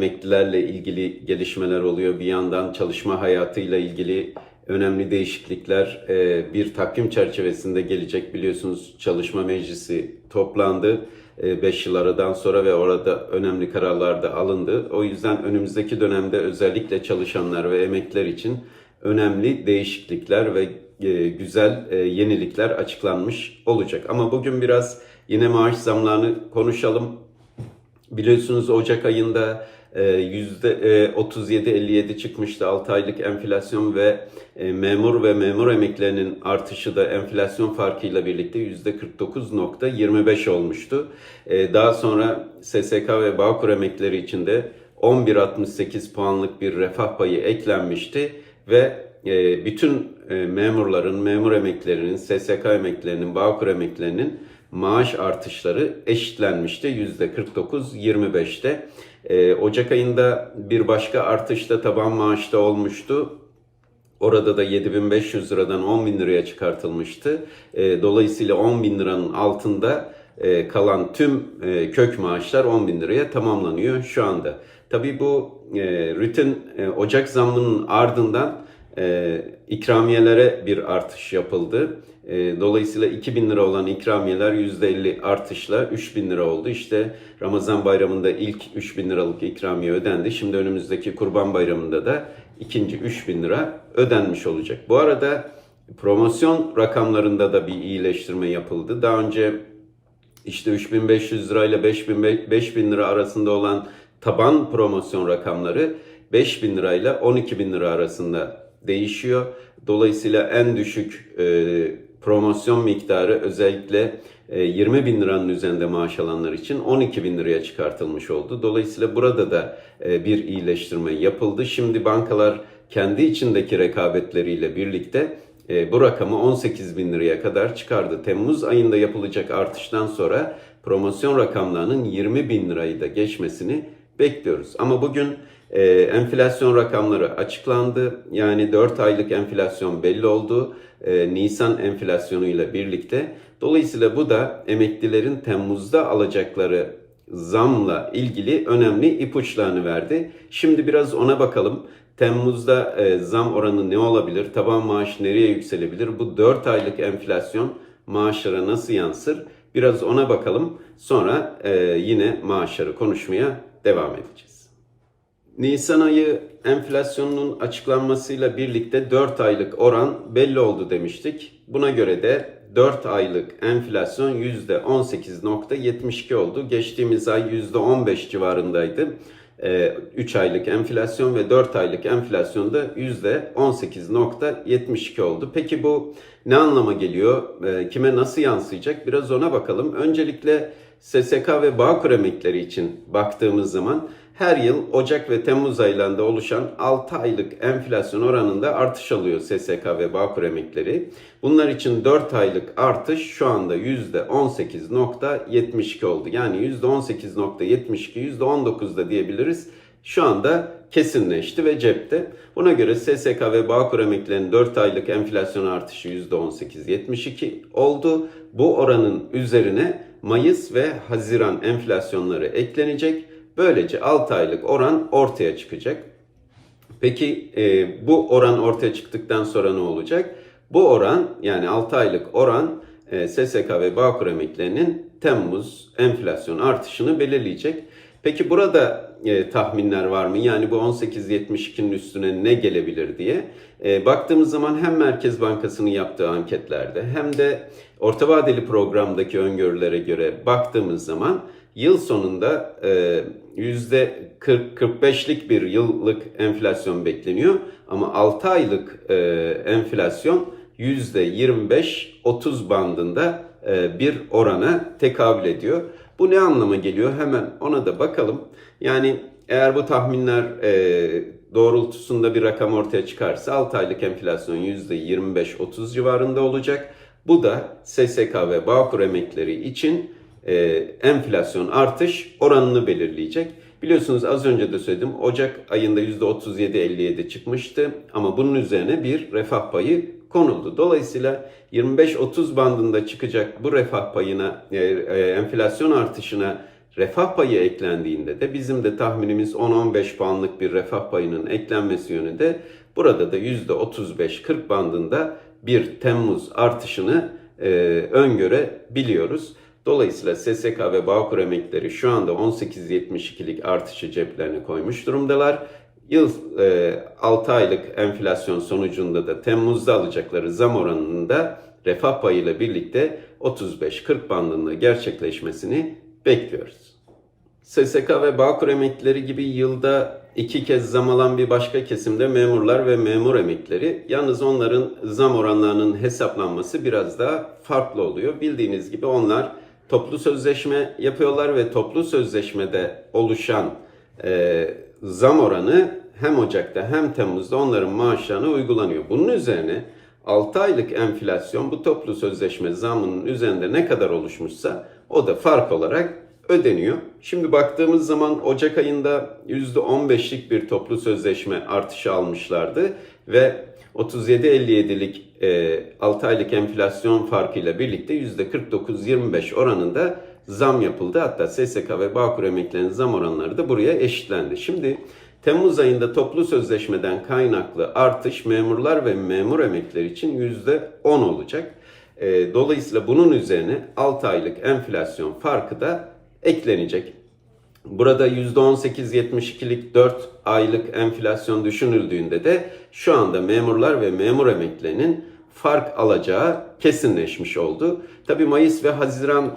emeklilerle ilgili gelişmeler oluyor. Bir yandan çalışma hayatıyla ilgili önemli değişiklikler e, bir takvim çerçevesinde gelecek. Biliyorsunuz çalışma meclisi toplandı 5 yıl aradan sonra ve orada önemli kararlar da alındı. O yüzden önümüzdeki dönemde özellikle çalışanlar ve emekliler için önemli değişiklikler ve e, güzel e, yenilikler açıklanmış olacak. Ama bugün biraz yine maaş zamlarını konuşalım. Biliyorsunuz Ocak ayında e, e, 37-57 çıkmıştı 6 aylık enflasyon ve e, memur ve memur emeklerinin artışı da enflasyon farkıyla birlikte yüzde 49.25 olmuştu. E, Daha sonra SSK ve Bağkur emekleri için de 11.68 puanlık bir refah payı eklenmişti ve e, bütün e, memurların, memur emeklerinin, SSK emeklerinin, Bağkur emeklerinin maaş artışları eşitlenmişti %49-25'te. Ee, Ocak ayında bir başka artış da taban maaşta olmuştu. Orada da 7500 liradan 10 bin liraya çıkartılmıştı. Ee, dolayısıyla 10 bin liranın altında e, kalan tüm e, kök maaşlar 10 bin liraya tamamlanıyor şu anda. Tabii bu e, rutin e, Ocak zammının ardından ikramiyelere bir artış yapıldı. E, dolayısıyla 2000 lira olan ikramiyeler %50 artışla 3000 lira oldu. İşte Ramazan bayramında ilk 3000 liralık ikramiye ödendi. Şimdi önümüzdeki Kurban bayramında da ikinci 3000 lira ödenmiş olacak. Bu arada promosyon rakamlarında da bir iyileştirme yapıldı. Daha önce işte 3500 lirayla 5000 5000 lira arasında olan taban promosyon rakamları 5000 lirayla 12000 lira arasında değişiyor. Dolayısıyla en düşük e, promosyon miktarı özellikle e, 20 bin liranın üzerinde maaş alanlar için 12 bin liraya çıkartılmış oldu. Dolayısıyla burada da e, bir iyileştirme yapıldı. Şimdi bankalar kendi içindeki rekabetleriyle birlikte e, bu rakamı 18 bin liraya kadar çıkardı. Temmuz ayında yapılacak artıştan sonra promosyon rakamlarının 20 bin lirayı da geçmesini bekliyoruz. Ama bugün e, enflasyon rakamları açıklandı. Yani 4 aylık enflasyon belli oldu. E, Nisan enflasyonu ile birlikte. Dolayısıyla bu da emeklilerin Temmuz'da alacakları zamla ilgili önemli ipuçlarını verdi. Şimdi biraz ona bakalım. Temmuz'da e, zam oranı ne olabilir? Taban maaş nereye yükselebilir? Bu 4 aylık enflasyon maaşlara nasıl yansır? Biraz ona bakalım. Sonra e, yine maaşları konuşmaya devam edeceğiz. Nisan ayı enflasyonunun açıklanmasıyla birlikte 4 aylık oran belli oldu demiştik. Buna göre de 4 aylık enflasyon %18.72 oldu. Geçtiğimiz ay %15 civarındaydı. 3 aylık enflasyon ve 4 aylık enflasyon da %18.72 oldu. Peki bu ne anlama geliyor? Kime nasıl yansıyacak? Biraz ona bakalım. Öncelikle SSK ve Bağkur emekleri için baktığımız zaman her yıl Ocak ve Temmuz aylarında oluşan 6 aylık enflasyon oranında artış alıyor SSK ve Bağkur emekleri. Bunlar için 4 aylık artış şu anda %18.72 oldu. Yani %18.72, %19 diyebiliriz. Şu anda kesinleşti ve cepte. Buna göre SSK ve Bağkur emeklilerinin 4 aylık enflasyon artışı %18.72 oldu. Bu oranın üzerine Mayıs ve Haziran enflasyonları eklenecek. Böylece 6 aylık oran ortaya çıkacak. Peki e, bu oran ortaya çıktıktan sonra ne olacak? Bu oran yani 6 aylık oran e, SSK ve Bağkur emeklilerinin Temmuz enflasyon artışını belirleyecek. Peki burada e, tahminler var mı? Yani bu 18.72'nin üstüne ne gelebilir diye. E, baktığımız zaman hem Merkez Bankası'nın yaptığı anketlerde hem de orta vadeli programdaki öngörülere göre baktığımız zaman yıl sonunda e, %40-45'lik bir yıllık enflasyon bekleniyor. Ama 6 aylık e, enflasyon %25-30 bandında e, bir orana tekabül ediyor. Bu ne anlama geliyor? Hemen ona da bakalım. Yani eğer bu tahminler e, doğrultusunda bir rakam ortaya çıkarsa 6 aylık enflasyon %25-30 civarında olacak. Bu da SSK ve Bağkur emekleri için e, enflasyon artış oranını belirleyecek. Biliyorsunuz az önce de söyledim Ocak ayında %37-57 çıkmıştı ama bunun üzerine bir refah payı konuldu. Dolayısıyla 25-30 bandında çıkacak bu refah payına, e, e, enflasyon artışına refah payı eklendiğinde de bizim de tahminimiz 10-15 puanlık bir refah payının eklenmesi yönünde burada da %35-40 bandında bir Temmuz artışını e, öngörebiliyoruz. Dolayısıyla SSK ve Bağkur emeklileri şu anda 18.72'lik artışı ceplerine koymuş durumdalar. Yıl e, 6 aylık enflasyon sonucunda da Temmuz'da alacakları zam oranında refah payıyla birlikte 35-40 bandında gerçekleşmesini bekliyoruz. SSK ve Bağkur emeklileri gibi yılda iki kez zam alan bir başka kesimde memurlar ve memur emeklileri. Yalnız onların zam oranlarının hesaplanması biraz daha farklı oluyor. Bildiğiniz gibi onlar toplu sözleşme yapıyorlar ve toplu sözleşmede oluşan e, zam oranı hem Ocak'ta hem Temmuz'da onların maaşlarına uygulanıyor. Bunun üzerine 6 aylık enflasyon bu toplu sözleşme zamının üzerinde ne kadar oluşmuşsa o da fark olarak ödeniyor. Şimdi baktığımız zaman Ocak ayında %15'lik bir toplu sözleşme artışı almışlardı ve 37.57'lik e, 6 aylık enflasyon farkıyla birlikte %49.25 oranında zam yapıldı. Hatta SSK ve Bağkur emeklilerinin zam oranları da buraya eşitlendi. Şimdi Temmuz ayında toplu sözleşmeden kaynaklı artış memurlar ve memur emekliler için %10 olacak. E, dolayısıyla bunun üzerine 6 aylık enflasyon farkı da eklenecek. Burada %18.72'lik 4 aylık enflasyon düşünüldüğünde de şu anda memurlar ve memur emeklilerinin fark alacağı kesinleşmiş oldu. Tabi Mayıs ve Haziran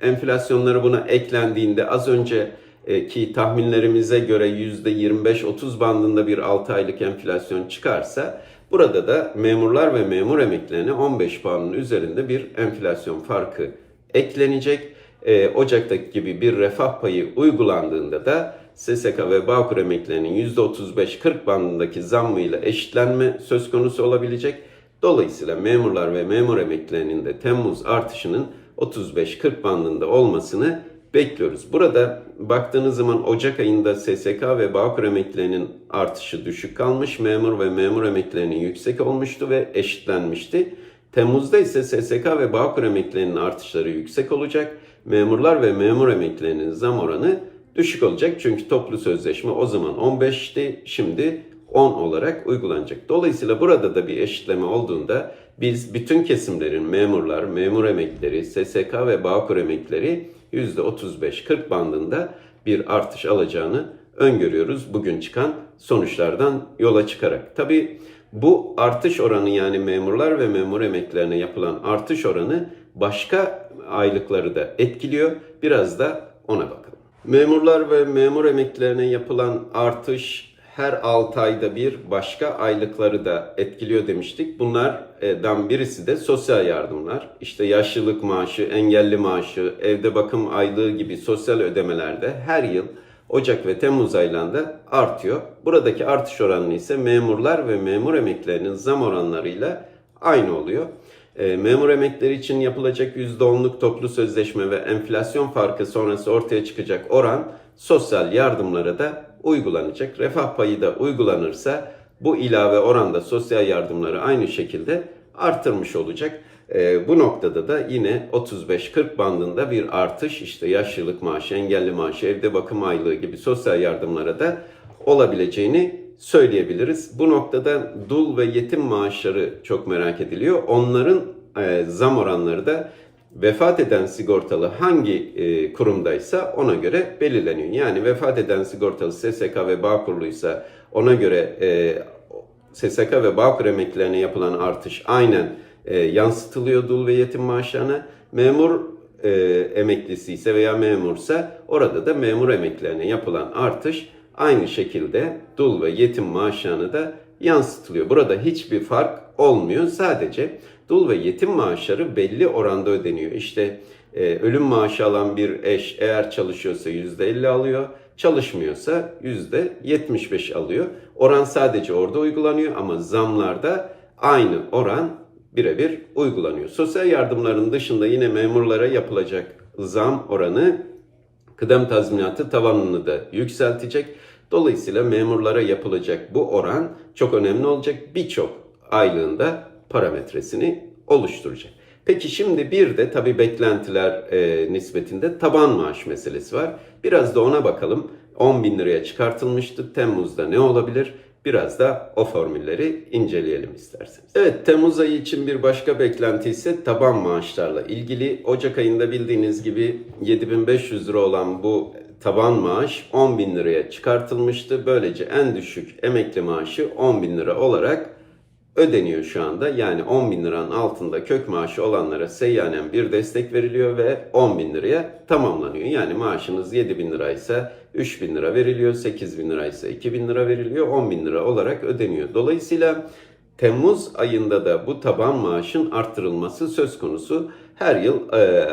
enflasyonları buna eklendiğinde az önce ki tahminlerimize göre %25-30 bandında bir 6 aylık enflasyon çıkarsa burada da memurlar ve memur emeklilerine 15 puanın üzerinde bir enflasyon farkı eklenecek. E, Ocak'taki gibi bir refah payı uygulandığında da SSK ve Bağkur emeklilerinin %35-40 bandındaki zammıyla eşitlenme söz konusu olabilecek. Dolayısıyla memurlar ve memur emeklilerinin de Temmuz artışının 35-40 bandında olmasını bekliyoruz. Burada baktığınız zaman Ocak ayında SSK ve Bağkur emeklilerinin artışı düşük kalmış, memur ve memur emeklilerinin yüksek olmuştu ve eşitlenmişti. Temmuz'da ise SSK ve Bağkur emeklilerinin artışları yüksek olacak. Memurlar ve memur emeklilerinin zam oranı düşük olacak. Çünkü toplu sözleşme o zaman 15'ti, şimdi 10 olarak uygulanacak. Dolayısıyla burada da bir eşitleme olduğunda biz bütün kesimlerin memurlar, memur emeklileri, SSK ve Bağkur emeklileri %35-40 bandında bir artış alacağını öngörüyoruz bugün çıkan sonuçlardan yola çıkarak. Tabi bu artış oranı yani memurlar ve memur emeklilerine yapılan artış oranı başka aylıkları da etkiliyor. Biraz da ona bakalım. Memurlar ve memur emeklilerine yapılan artış her 6 ayda bir başka aylıkları da etkiliyor demiştik. Bunlardan birisi de sosyal yardımlar. İşte yaşlılık maaşı, engelli maaşı, evde bakım aylığı gibi sosyal ödemelerde her yıl Ocak ve Temmuz aylarında artıyor. Buradaki artış oranı ise memurlar ve memur emeklilerinin zam oranlarıyla aynı oluyor. E, memur emekleri için yapılacak %10'luk toplu sözleşme ve enflasyon farkı sonrası ortaya çıkacak oran sosyal yardımlara da uygulanacak. Refah payı da uygulanırsa bu ilave oranda sosyal yardımları aynı şekilde artırmış olacak. E, bu noktada da yine 35-40 bandında bir artış işte yaşlılık maaşı, engelli maaşı, evde bakım aylığı gibi sosyal yardımlara da olabileceğini söyleyebiliriz. Bu noktada dul ve yetim maaşları çok merak ediliyor. Onların e, zam oranları da vefat eden sigortalı hangi e, kurumdaysa ona göre belirleniyor. Yani vefat eden sigortalı SSK ve Bağkurluysa ona göre e, SSK ve Bağkur emeklilerine yapılan artış aynen e, yansıtılıyor dul ve yetim maaşlarına. Memur e, emeklisi ise veya memursa orada da memur emeklilerine yapılan artış aynı şekilde dul ve yetim maaşlarına da yansıtılıyor. Burada hiçbir fark olmuyor. Sadece dul ve yetim maaşları belli oranda ödeniyor. İşte e, ölüm maaşı alan bir eş eğer çalışıyorsa %50 alıyor, çalışmıyorsa %75 alıyor. Oran sadece orada uygulanıyor ama zamlarda aynı oran birebir uygulanıyor. Sosyal yardımların dışında yine memurlara yapılacak zam oranı kıdem tazminatı tavanını da yükseltecek. Dolayısıyla memurlara yapılacak bu oran çok önemli olacak. Birçok aylığında parametresini oluşturacak. Peki şimdi bir de tabii beklentiler e, nispetinde taban maaş meselesi var. Biraz da ona bakalım. 10 bin liraya çıkartılmıştı. Temmuz'da ne olabilir? Biraz da o formülleri inceleyelim isterseniz. Evet Temmuz ayı için bir başka beklenti ise taban maaşlarla ilgili. Ocak ayında bildiğiniz gibi 7500 lira olan bu taban maaş 10 bin liraya çıkartılmıştı. Böylece en düşük emekli maaşı 10 bin lira olarak ödeniyor şu anda. Yani 10 bin liranın altında kök maaşı olanlara seyyanen bir destek veriliyor ve 10 bin liraya tamamlanıyor. Yani maaşınız 7 bin liraysa 3 bin lira veriliyor, 8 bin liraysa 2 bin lira veriliyor, 10 bin lira olarak ödeniyor. Dolayısıyla Temmuz ayında da bu taban maaşın arttırılması söz konusu. Her yıl e,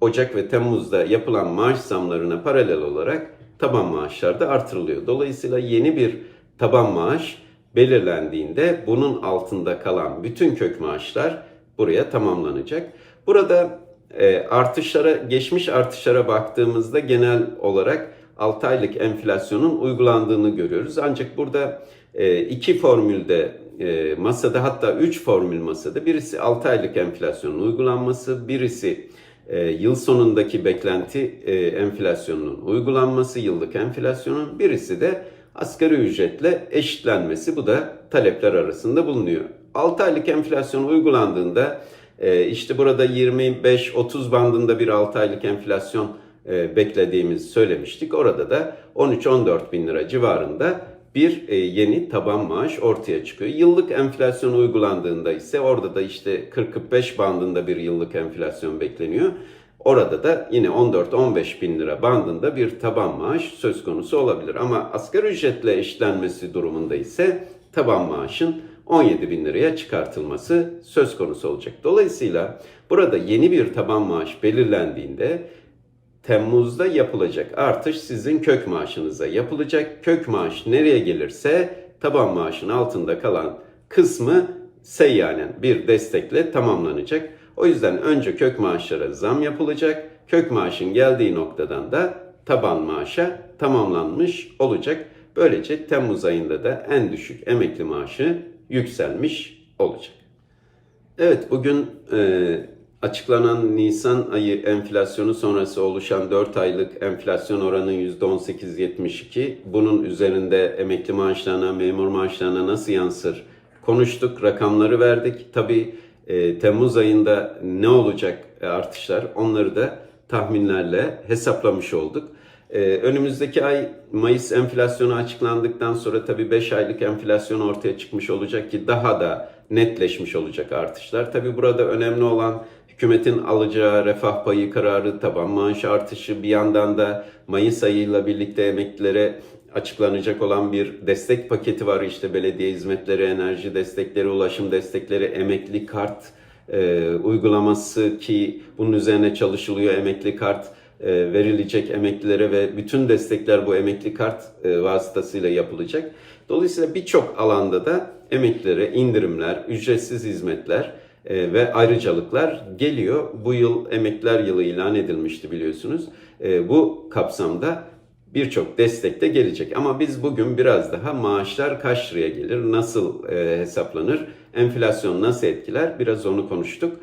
Ocak ve Temmuz'da yapılan maaş zamlarına paralel olarak taban maaşlar da artırılıyor. Dolayısıyla yeni bir taban maaş belirlendiğinde bunun altında kalan bütün kök maaşlar buraya tamamlanacak. Burada e, artışlara, geçmiş artışlara baktığımızda genel olarak 6 aylık enflasyonun uygulandığını görüyoruz. Ancak burada e, iki formülde e, masada hatta 3 formül masada birisi 6 aylık enflasyonun uygulanması, birisi e, yıl sonundaki beklenti e, enflasyonunun uygulanması, yıllık enflasyonun birisi de asgari ücretle eşitlenmesi. Bu da talepler arasında bulunuyor. 6 aylık enflasyon uygulandığında e, işte burada 25-30 bandında bir 6 aylık enflasyon e, beklediğimizi söylemiştik. Orada da 13-14 bin lira civarında bir e, yeni taban maaş ortaya çıkıyor. Yıllık enflasyon uygulandığında ise orada da işte 40-45 bandında bir yıllık enflasyon bekleniyor. Orada da yine 14-15 bin lira bandında bir taban maaş söz konusu olabilir. Ama asgari ücretle eşitlenmesi durumunda ise taban maaşın 17 bin liraya çıkartılması söz konusu olacak. Dolayısıyla burada yeni bir taban maaş belirlendiğinde Temmuz'da yapılacak artış sizin kök maaşınıza yapılacak. Kök maaş nereye gelirse taban maaşın altında kalan kısmı seyyanen bir destekle tamamlanacak. O yüzden önce kök maaşlara zam yapılacak. Kök maaşın geldiği noktadan da taban maaşa tamamlanmış olacak. Böylece Temmuz ayında da en düşük emekli maaşı yükselmiş olacak. Evet bugün e, açıklanan Nisan ayı enflasyonu sonrası oluşan 4 aylık enflasyon oranı %18.72. Bunun üzerinde emekli maaşlarına, memur maaşlarına nasıl yansır konuştuk, rakamları verdik. Tabii e, Temmuz ayında ne olacak e, artışlar onları da tahminlerle hesaplamış olduk. E, önümüzdeki ay Mayıs enflasyonu açıklandıktan sonra tabii 5 aylık enflasyon ortaya çıkmış olacak ki daha da netleşmiş olacak artışlar. Tabii burada önemli olan hükümetin alacağı refah payı kararı, taban maaş artışı bir yandan da Mayıs ayıyla birlikte emeklilere açıklanacak olan bir destek paketi var. İşte belediye hizmetleri, enerji destekleri, ulaşım destekleri, emekli kart e, uygulaması ki bunun üzerine çalışılıyor. Emekli kart e, verilecek emeklilere ve bütün destekler bu emekli kart e, vasıtasıyla yapılacak. Dolayısıyla birçok alanda da emeklilere indirimler, ücretsiz hizmetler e, ve ayrıcalıklar geliyor. Bu yıl emekler yılı ilan edilmişti biliyorsunuz. E, bu kapsamda birçok destek de gelecek. Ama biz bugün biraz daha maaşlar kaç liraya gelir, nasıl e, hesaplanır, enflasyon nasıl etkiler biraz onu konuştuk.